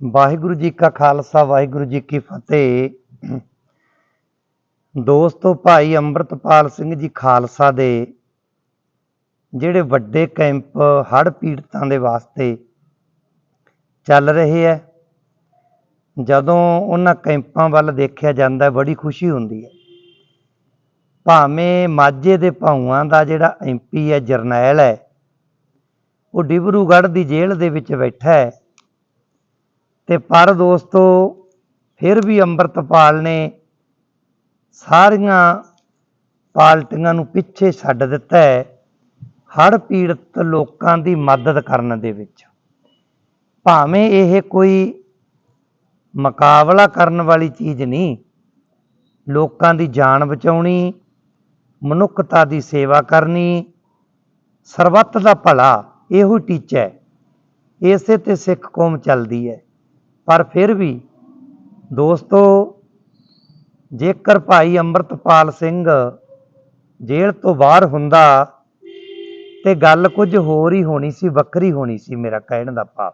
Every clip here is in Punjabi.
ਵਾਹਿਗੁਰੂ ਜੀ ਕਾ ਖਾਲਸਾ, ਵਾਹਿਗੁਰੂ ਜੀ ਕੀ ਫਤਿਹ। ਦੋਸਤੋ, ਭਾਈ ਅੰਮ੍ਰਿਤਪਾਲ ਸਿੰਘ ਜੀ ਖਾਲਸਾ ਦੇ ਜਿਹੜੇ ਵੱਡੇ ਕੈਂਪ ਹੜ੍ਹ ਪੀੜਤਾਂ ਦੇ ਵਾਸਤੇ ਚੱਲ ਰਹੇ ਹੈ ਜਦੋਂ ਉਹਨਾਂ ਕੈਂਪਾਂ ਵੱਲ ਦੇਖਿਆ ਜਾਂਦਾ, ਬੜੀ ਖੁਸ਼ੀ ਹੁੰਦੀ ਹੈ ਭਾਵੇਂ ਮਾਝੇ ਦੇ ਭਾਊਆਂ ਦਾ ਜਿਹੜਾ ਐਮਪੀ ਹੈ ਜਰਨੈਲ ਹੈ ਉਹ ਡਿਬਰੂਗੜ੍ਹ ਦੀ ਜੇਲ੍ਹ ਦੇ ਵਿੱਚ ਬੈਠਾ ਹੈ ਤੇ ਪਰ ਦੋਸਤੋ, ਫਿਰ ਵੀ ਅੰਮ੍ਰਿਤਪਾਲ ਨੇ ਸਾਰੀਆਂ ਪਾਰਟੀਆਂ ਨੂੰ ਪਿੱਛੇ ਛੱਡ ਦਿੱਤਾ ਹੈ ਹੜ੍ਹ ਪੀੜਤ ਲੋਕਾਂ ਦੀ ਮਦਦ ਕਰਨ ਦੇ ਵਿੱਚ। ਭਾਵੇਂ ਇਹ ਕੋਈ ਮੁਕਾਬਲਾ ਕਰਨ ਵਾਲੀ ਚੀਜ਼ ਨਹੀਂ, ਲੋਕਾਂ ਦੀ ਜਾਨ ਬਚਾਉਣੀ, ਮਨੁੱਖਤਾ ਦੀ ਸੇਵਾ ਕਰਨੀ, ਸਰਬੱਤ ਦਾ ਭਲਾ ਇਹੋ ਟੀਚਾ ਹੈ। ਇਸੇ ਤੇ ਸਿੱਖ ਕੌਮ ਚੱਲਦੀ ਹੈ। ਪਰ ਫਿਰ ਵੀ ਦੋਸਤੋ, ਜੇਕਰ ਭਾਈ ਅੰਮ੍ਰਿਤਪਾਲ ਸਿੰਘ ਜੇਲ੍ਹ ਤੋਂ ਬਾਹਰ ਹੁੰਦਾ ਤੇ ਗੱਲ ਕੁਝ ਹੋਰ ਹੀ ਹੋਣੀ ਸੀ, ਵੱਖਰੀ ਹੋਣੀ ਸੀ ਮੇਰਾ ਕਹਿਣ ਦਾ ਭਾਵ।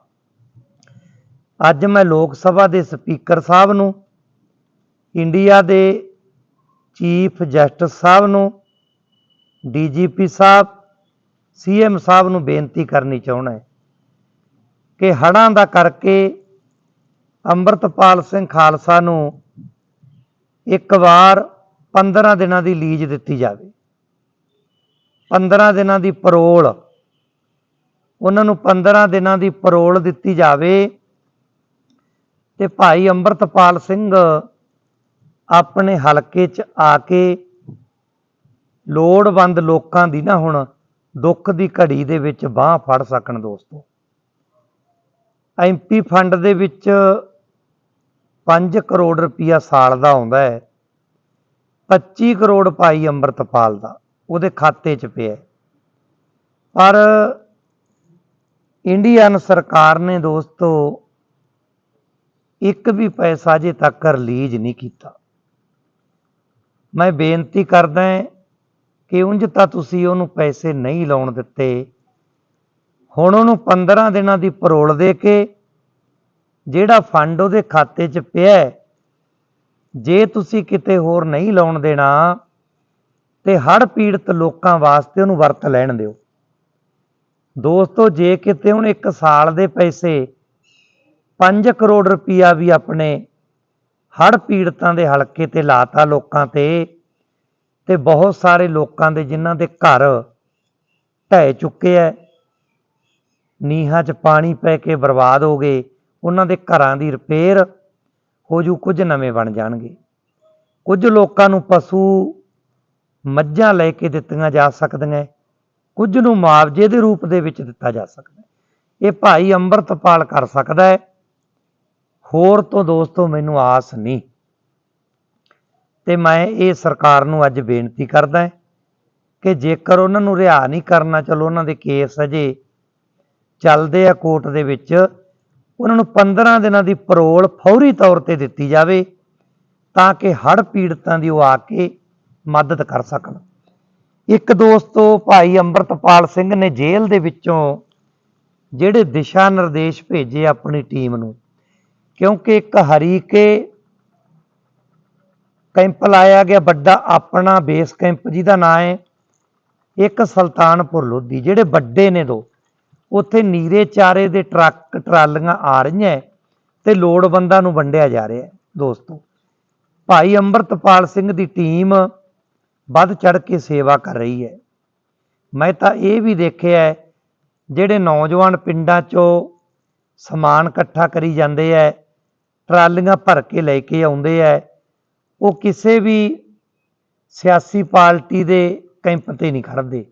ਅੱਜ ਮੈਂ ਲੋਕ ਸਭਾ ਦੇ ਸਪੀਕਰ ਸਾਹਿਬ ਨੂੰ, ਇੰਡੀਆ ਦੇ ਚੀਫ ਜਸਟਿਸ ਸਾਹਿਬ ਨੂੰ, ਡੀਜੀਪੀ ਸਾਹਿਬ, ਸੀਐਮ ਸਾਹਿਬ ਨੂੰ ਬੇਨਤੀ ਕਰਨੀ ਚਾਹੁੰਦਾ ਹੈ ਕਿ ਹੜ੍ਹਾਂ ਦਾ ਕਰਕੇ ਅੰਮ੍ਰਿਤਪਾਲ ਸਿੰਘ ਖਾਲਸਾ ਨੂੰ ਇੱਕ ਵਾਰ 15 ਦਿਨਾਂ ਦੀ ਲੀਜ਼ ਦਿੱਤੀ ਜਾਵੇ। 15 ਦਿਨਾਂ ਦੀ ਪਰੋਲ, ਉਹਨਾਂ ਨੂੰ 15 ਦਿਨਾਂ ਦੀ ਪਰੋਲ ਦਿੱਤੀ ਜਾਵੇ ਤੇ ਭਾਈ ਅੰਮ੍ਰਿਤਪਾਲ ਸਿੰਘ ਆਪਣੇ ਹਲਕੇ 'ਚ ਆ ਕੇ ਲੋੜਵੰਦ ਲੋਕਾਂ ਦੀ ਨਾ ਹੁਣ ਦੁੱਖ ਦੀ ਘੜੀ ਦੇ ਵਿੱਚ ਬਾਹ ਫੜ ਸਕਣ ਦੋਸਤੋ। ਐਮਪੀ ਫੰਡ ਦੇ ਵਿੱਚ 5 ਕਰੋੜ ਰੁਪਇਆ ਸਾਲ ਦਾ ਆਉਂਦਾ ਹੈ। 25 ਕਰੋੜ ਭਾਈ ਅੰਮ੍ਰਿਤਪਾਲ ਦਾ, ਉਹਦੇ ਖਾਤੇ 'ਚ ਪਿਆ ਪਰ ਇੰਡੀਅਨ ਸਰਕਾਰ ਨੇ ਦੋਸਤੋ, ਇੱਕ ਵੀ ਪੈਸਾ ਅਜੇ ਤੱਕ ਰਿਲੀਜ਼ ਨਹੀਂ ਕੀਤਾ। ਮੈਂ ਬੇਨਤੀ ਕਰਦਾ ਕਿ ਉਂਝ ਤਾਂ ਤੁਸੀਂ ਉਹਨੂੰ ਪੈਸੇ ਨਹੀਂ ਲਾਉਣ ਦਿੱਤੇ। ਹੁਣ ਉਹਨੂੰ 15 ਦਿਨਾਂ ਦੀ ਪਰੋਲ ਦੇ ਕੇ ਜਿਹੜਾ ਫੰਡ ਉਹਦੇ ਖਾਤੇ 'ਚ ਪਿਆ ਜੇ ਤੁਸੀਂ ਕਿਤੇ ਹੋਰ ਨਹੀਂ ਲਾਉਣ ਦੇਣਾ, ਤੇ ਹੜ੍ਹ ਪੀੜਤ ਲੋਕਾਂ ਵਾਸਤੇ ਉਹਨੂੰ ਵਰਤ ਲੈਣ ਦਿਓ। ਦੋਸਤੋ, ਜੇ ਕਿਤੇ ਹੁਣ ਇੱਕ ਸਾਲ ਦੇ ਪੈਸੇ 5 ਕਰੋੜ ਰੁਪਈਆ ਵੀ ਆਪਣੇ ਹੜ੍ਹ ਪੀੜਤਾਂ ਦੇ ਹਲਕੇ ਤੇ ਲਾਤਾ ਲੋਕਾਂ ਤੇ ਤੇ ਬਹੁਤ ਸਾਰੇ ਲੋਕਾਂ ਦੇ ਜਿਨ੍ਹਾਂ ਦੇ ਘਰ ਢਹਿ ਚੁੱਕੇ ਐ, ਨੀਹਾਂ 'ਚ ਪਾਣੀ ਪੈ ਕੇ ਬਰਬਾਦ ਹੋ ਗਏ ਉਹਨਾਂ ਦੇ ਘਰਾਂ ਦੀ ਰਿਪੇਅਰ ਹੋ ਜੂ, ਕੁਝ ਨਵੇਂ ਬਣ ਜਾਣਗੇ। ਕੁਝ ਲੋਕਾਂ ਨੂੰ ਪਸ਼ੂ ਮੱਝਾਂ ਲੈ ਕੇ ਦਿੱਤੀਆਂ ਜਾ ਸਕਦੀਆਂ, ਕੁਝ ਨੂੰ ਮੁਆਵਜ਼ੇ ਦੇ ਰੂਪ ਦੇ ਵਿੱਚ ਦਿੱਤਾ ਜਾ ਸਕਦਾ। ਇਹ ਭਾਈ ਅੰਮ੍ਰਿਤਪਾਲ ਕਰ ਸਕਦਾ ਹੈ। ਹੋਰ ਤੋਂ ਦੋਸਤੋ, ਮੈਨੂੰ ਆਸ ਨਹੀਂ। ਤੇ ਮੈਂ ਇਹ ਸਰਕਾਰ ਨੂੰ ਅੱਜ ਬੇਨਤੀ ਕਰਦਾ ਕਿ ਜੇਕਰ ਉਹਨਾਂ ਨੂੰ ਰਿਹਾ ਨਹੀਂ ਕਰਨਾ, ਚਲੋ ਉਹਨਾਂ ਦੇ ਕੇਸ ਅਜੇ ਚੱਲਦੇ ਆ ਕੋਰਟ ਦੇ ਵਿੱਚ। ਉਹਨਾਂ ਨੂੰ 15 ਦਿਨਾਂ ਦੀ ਪਰੋਲ ਫੌਰੀ ਤੌਰ ਤੇ ਦਿੱਤੀ ਜਾਵੇ ਤਾਂ ਕਿ ਹੜ੍ਹ ਪੀੜਤਾਂ ਦੀ ਉਹ ਆ ਕੇ ਮਦਦ ਕਰ ਸਕਣ। ਇੱਕ ਦੋਸਤੋ ਭਾਈ ਅੰਮ੍ਰਿਤਪਾਲ ਸਿੰਘ ਨੇ ਜੇਲ੍ਹ ਦੇ ਵਿੱਚੋਂ ਜਿਹੜੇ ਦਿਸ਼ਾ ਨਿਰਦੇਸ਼ ਭੇਜੇ ਆਪਣੀ ਟੀਮ ਨੂੰ, ਕਿਉਂਕਿ ਇੱਕ ਹਰੀਕੇ ਕੈਂਪ ਲਾਇਆ ਗਿਆ, ਵੱਡਾ ਆਪਣਾ ਬੇਸ ਕੈਂਪ ਜਿਹਦਾ ਨਾਮ ਹੈ, ਇੱਕ ਸੁਲਤਾਨਪੁਰ ਲੋਧੀ, ਜਿਹੜੇ ਵੱਡੇ ਨੇ ਦੋ। ਉੱਥੇ ਨੀਰੇ ਚਾਰੇ ਦੇ ਟਰੱਕ, ਟਰਾਲੀਆਂ ਆ ਰਹੀਆਂ ਹੈ ਤੇ ਲੋੜਵੰਦਾਂ ਨੂੰ ਵੰਡਿਆ ਜਾ ਰਿਹਾ ਹੈ, ਦੋਸਤੋ। ਭਾਈ ਅੰਮ੍ਰਿਤਪਾਲ ਸਿੰਘ ਦੀ ਟੀਮ ਵੱਧ ਚੜ ਕੇ ਸੇਵਾ ਕਰ ਰਹੀ ਹੈ। ਮੈਂ ਤਾਂ ਇਹ ਵੀ ਦੇਖਿਆ ਜਿਹੜੇ ਨੌਜਵਾਨ ਪਿੰਡਾਂ 'ਚੋਂ ਸਮਾਨ ਇਕੱਠਾ ਕਰੀ ਜਾਂਦੇ ਐ ਟਰਾਲੀਆਂ ਭਰ ਕੇ ਲੈ ਕੇ ਆਉਂਦੇ ਐ ਉਹ ਕਿਸੇ ਵੀ ਸਿਆਸੀ ਪਾਰਟੀ ਦੇ ਕੈਂਪ ਤੇ ਨਹੀਂ ਖੜਦੇ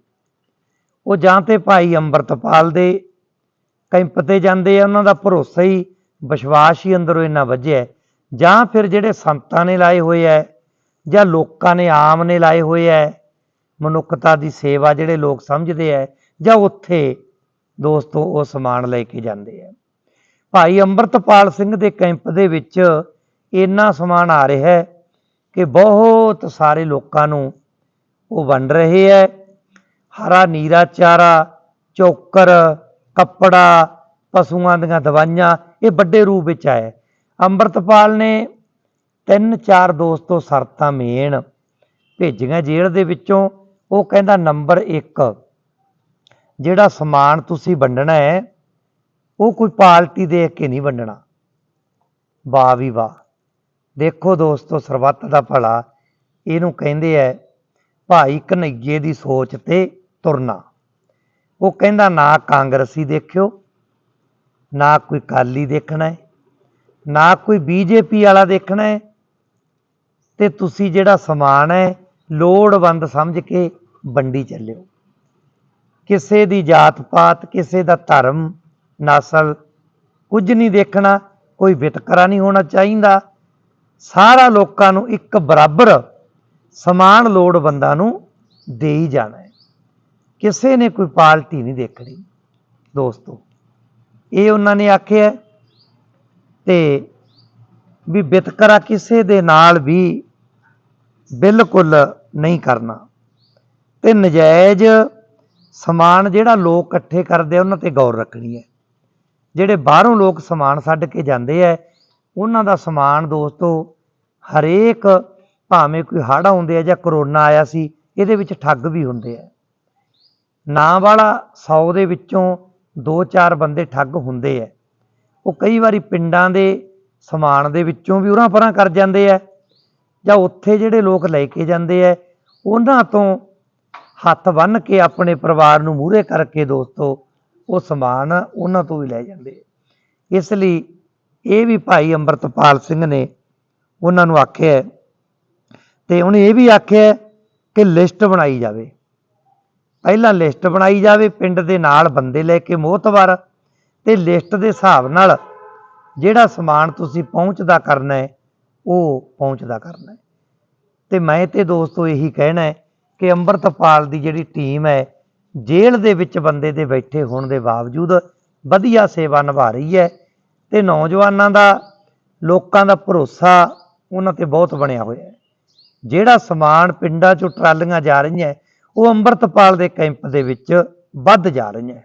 ਉਹ ਜਾਂ ਤੇ ਭਾਈ ਅੰਮ੍ਰਿਤਪਾਲ ਦੇ ਕੈਂਪ ਤੇ ਜਾਂਦੇ ਆ, ਉਹਨਾਂ ਦਾ ਭਰੋਸਾ ਹੀ ਵਿਸ਼ਵਾਸ ਹੀ ਅੰਦਰੋਂ ਇੰਨਾ ਵੱਜਿਆ ਜਾਂ ਫਿਰ ਜਿਹੜੇ ਸੰਤਾਂ ਨੇ ਲਾਏ ਹੋਏ ਐ ਜਾਂ ਲੋਕਾਂ ਨੇ ਆਮ ਨੇ ਲਾਏ ਹੋਏ ਐ ਮਨੁੱਖਤਾ ਦੀ ਸੇਵਾ ਜਿਹੜੇ ਲੋਕ ਸਮਝਦੇ ਐ ਜਾਂ ਉੱਥੇ ਦੋਸਤੋ ਉਹ ਸਮਾਨ ਲੈ ਕੇ ਜਾਂਦੇ ਐ ਭਾਈ ਅੰਮ੍ਰਿਤਪਾਲ ਸਿੰਘ ਦੇ ਕੈਂਪ ਦੇ ਵਿੱਚ ਇੰਨਾ ਸਮਾਨ ਆ ਰਿਹਾ ਹੈ ਕਿ ਬਹੁਤ ਸਾਰੇ ਲੋਕਾਂ ਨੂੰ ਉਹ ਵੰਡ ਰਹੇ ਹੈ ਹਰਾ ਨੀਰਾ ਚਾਰਾ, ਚੋਕਰ, ਕੱਪੜਾ, ਪਸ਼ੂਆਂ ਦੀਆਂ ਦਵਾਈਆਂ, ਇਹ ਵੱਡੇ ਰੂਪ ਵਿੱਚ ਆਇਆ ਅੰਮ੍ਰਿਤਪਾਲ ਨੇ ਤਿੰਨ ਚਾਰ ਦੋਸਤੋ ਸ਼ਰਤਾਂ ਮੇਨ ਭੇਜੀਆਂ ਜੇਲ੍ਹ ਦੇ ਵਿੱਚੋਂ। ਉਹ ਕਹਿੰਦਾ, ਨੰਬਰ 1 ਜਿਹੜਾ ਸਮਾਨ ਤੁਸੀਂ ਵੰਡਣਾ ਹੈ, ਉਹ ਕੋਈ ਪਾਲਟੀ ਦੇਖ ਕੇ ਨਹੀਂ ਵੰਡਣਾ। ਵਾਹ ਵੀ ਵਾਹ। ਦੇਖੋ ਦੋਸਤੋ, ਸਰਬੱਤ ਦਾ ਭਲਾ। ਇਹਨੂੰ ਕਹਿੰਦੇ ਐ, ਭਾਈ ਕਨਈਏ ਦੀ ਸੋਚ ਤੇ ਤੁਰਨਾ। ਉਹ ਕਹਿੰਦਾ, ਨਾ ਕਾਂਗਰਸੀ ਦੇਖਿਓ, ਨਾ ਕੋਈ ਕਾਲੀ ਦੇਖਣਾ ਹੈ, ਨਾ ਕੋਈ ਬੀਜੇਪੀ ਵਾਲਾ ਦੇਖਣਾ ਹੈ, ਤੇ ਤੁਸੀਂ ਜਿਹੜਾ ਸਮਾਨ ਹੈ, ਲੋੜਵੰਦ ਸਮਝ ਕੇ ਵੰਡੀ ਚੱਲਿਓ। ਕਿਸੇ ਦੀ ਜਾਤ ਪਾਤ ਕਿਸੇ ਦਾ ਧਰਮ, ਨਸਲ, ਕੁਝ ਨਹੀਂ ਦੇਖਣਾ, ਕੋਈ ਵਿਤਕਰਾ ਨਹੀਂ ਹੋਣਾ ਚਾਹੀਦਾ। ਸਾਰਾ ਲੋਕਾਂ ਨੂੰ ਇੱਕ ਬਰਾਬਰ ਸਮਾਨ ਲੋੜਵੰਦਾਂ ਨੂੰ ਦੇ ਹੀ। ਜਾਣਾ ਕਿਸੇ ਨੇ ਕੋਈ ਪਾਲਟੀ ਨਹੀਂ ਦੇਖਣੀ, ਦੋਸਤੋ। ਇਹ ਉਹਨਾਂ ਨੇ ਆਖਿਆ ਤੇ ਵੀ ਵਿਤਕਰਾ ਕਿਸੇ ਦੇ ਨਾਲ ਵੀ ਬਿਲਕੁਲ ਨਹੀਂ ਕਰਨਾ। ਤੇ ਨਜਾਇਜ਼ ਸਮਾਨ ਜਿਹੜਾ ਲੋਕ ਇਕੱਠੇ ਕਰਦੇ ਆ, ਉਹਨਾਂ ਤੇ ਗੌਰ ਰੱਖਣੀ ਹੈ। ਜਿਹੜੇ ਬਾਹਰੋਂ ਲੋਕ ਸਮਾਨ ਛੱਡ ਕੇ ਜਾਂਦੇ ਆ, ਉਹਨਾਂ ਦਾ ਸਮਾਨ ਦੋਸਤੋ, ਹਰੇਕ ਭਾਵੇਂ ਕੋਈ ਹੜ੍ਹ ਆਉਂਦੇ ਆ ਜਾਂ ਕਰੋਨਾ ਆਇਆ ਸੀ, ਇਹਦੇ ਵਿੱਚ ਠੱਗ ਵੀ ਹੁੰਦੇ ਆ। ਨਾਂ ਵਾਲਾ 100 ਦੇ ਵਿੱਚੋਂ 2-4 ਬੰਦੇ ਠੱਗ ਹੁੰਦੇ ਆ ਉਹ ਕਈ ਵਾਰੀ ਪਿੰਡਾਂ ਦੇ ਸਮਾਨ ਦੇ ਵਿੱਚੋਂ ਵੀ ਉਰਾਂ ਪਰਾਂ ਕਰ ਜਾਂਦੇ ਆ ਜਾਂ ਉੱਥੇ ਜਿਹੜੇ ਲੋਕ ਲੈ ਕੇ ਜਾਂਦੇ ਆ ਉਹਨਾਂ ਤੋਂ ਹੱਥ ਬੰਨ੍ਹ ਕੇ ਆਪਣੇ ਪਰਿਵਾਰ ਨੂੰ ਮੂਹਰੇ ਕਰਕੇ ਦੋਸਤੋ, ਉਹ ਸਮਾਨ ਉਹਨਾਂ ਤੋਂ ਵੀ ਲੈ ਜਾਂਦੇ ਇਸ ਲਈ ਇਹ ਵੀ ਭਾਈ ਅੰਮ੍ਰਿਤਪਾਲ ਸਿੰਘ ਨੇ ਉਹਨਾਂ ਨੂੰ ਆਖਿਆ ਹੈ ਤੇ ਉਹਨੇ ਇਹ ਵੀ ਆਖਿਆ ਕਿ ਲਿਸਟ ਬਣਾਈ ਜਾਵੇ। ਪਹਿਲਾਂ ਲਿਸਟ ਬਣਾਈ ਜਾਵੇ, ਪਿੰਡ ਦੇ ਨਾਲ ਬੰਦੇ ਲੈ ਕੇ ਮੋਹਤਵਾਰ ਤੇ ਲਿਸਟ ਦੇ ਹਿਸਾਬ ਨਾਲ ਜਿਹੜਾ ਸਮਾਨ ਤੁਸੀਂ ਪਹੁੰਚਦਾ ਕਰਨਾ ਹੈ, ਉਹ ਪਹੁੰਚਦਾ ਕਰਨਾ ਹੈ। ਤੇ ਮੈਂ ਤੇ ਦੋਸਤੋ ਇਹੀ ਕਹਿਣਾ ਹੈ ਕਿ ਅੰਮ੍ਰਿਤਪਾਲ ਦੀ ਜਿਹੜੀ ਟੀਮ ਹੈ, ਜੇਲ੍ਹ ਦੇ ਵਿੱਚ ਬੰਦੇ ਦੇ ਬੈਠੇ ਹੋਣ ਦੇ ਬਾਵਜੂਦ ਵਧੀਆ ਸੇਵਾ ਨਿਭਾ ਰਹੀ ਹੈ ਤੇ ਨੌਜਵਾਨਾਂ ਦਾ, ਲੋਕਾਂ ਦਾ ਭਰੋਸਾ ਉਹਨਾਂ ਤੇ ਬਹੁਤ ਬਣਿਆ ਹੋਇਆ ਹੈ। ਜਿਹੜਾ ਸਮਾਨ ਪਿੰਡਾਂ ਚੋਂ ਟਰਾਲੀਆਂ ਜਾ ਰਹੀਆਂ ਉਹ ਅੰਮ੍ਰਿਤਪਾਲ ਦੇ ਕੈਂਪ ਦੇ ਵਿੱਚ ਵੱਧ ਜਾ ਰਹੀਆਂ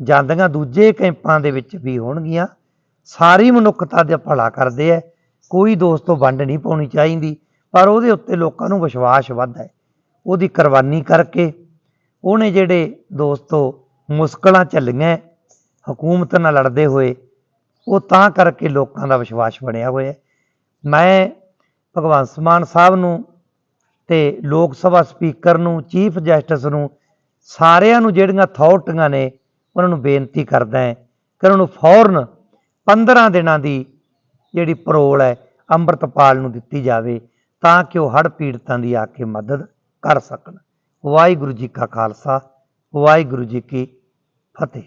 ਜਾਂਦੀਆਂ ਦੂਜੇ ਕੈਂਪਾਂ ਦੇ ਵਿੱਚ ਵੀ ਹੋਣਗੀਆਂ। ਸਾਰੀ ਮਨੁੱਖਤਾ ਦੇ ਭਲਾ ਕਰਦੇ ਐ ਕੋਈ ਦੋਸਤੋ ਵੰਡ ਨਹੀਂ ਪਾਉਣੀ ਚਾਹੀਦੀ, ਪਰ ਉਹਦੇ ਉੱਤੇ ਲੋਕਾਂ ਨੂੰ ਵਿਸ਼ਵਾਸ ਵੱਧ ਹੈ। ਉਹਦੀ ਕੁਰਬਾਨੀ ਕਰਕੇ ਉਹਨੇ ਜਿਹੜੇ ਦੋਸਤੋ ਮੁਸ਼ਕਲਾਂ ਝੱਲੀਆਂ ਹਕੂਮਤ ਨਾਲ ਲੜਦੇ ਹੋਏ, ਉਹ ਤਾਂ ਕਰਕੇ ਲੋਕਾਂ ਦਾ ਵਿਸ਼ਵਾਸ ਬਣਿਆ ਹੋਇਆ ਮੈਂ ਭਗਵੰਤ ਮਾਨ ਸਾਹਿਬ ਨੂੰ ਤੇ ਲੋਕ ਸਭਾ ਸਪੀਕਰ ਨੂੰ, ਚੀਫ ਜਸਟਿਸ ਨੂੰ, ਸਾਰਿਆਂ ਨੂੰ ਜਿਹੜੀਆਂ ਅਥਾਰਟੀਆਂ ਨੇ, ਉਹਨਾਂ ਨੂੰ ਬੇਨਤੀ ਕਰਦਾ ਹੈ ਕਿ ਉਹਨਾਂ ਨੂੰ ਫੌਰਨ 15 ਦਿਨਾਂ ਦੀ ਜਿਹੜੀ ਪਰੋਲ ਹੈ, ਅੰਮ੍ਰਿਤਪਾਲ ਨੂੰ ਦਿੱਤੀ ਜਾਵੇ ਤਾਂ ਕਿ ਉਹ ਹੜ੍ਹ ਪੀੜਤਾਂ ਦੀ ਆ ਕੇ ਮਦਦ ਕਰ ਸਕਣ। ਵਾਹਿਗੁਰੂ ਜੀ ਕਾ ਖਾਲਸਾ, ਵਾਹਿਗੁਰੂ ਜੀ ਕੀ ਫਤਿਹ।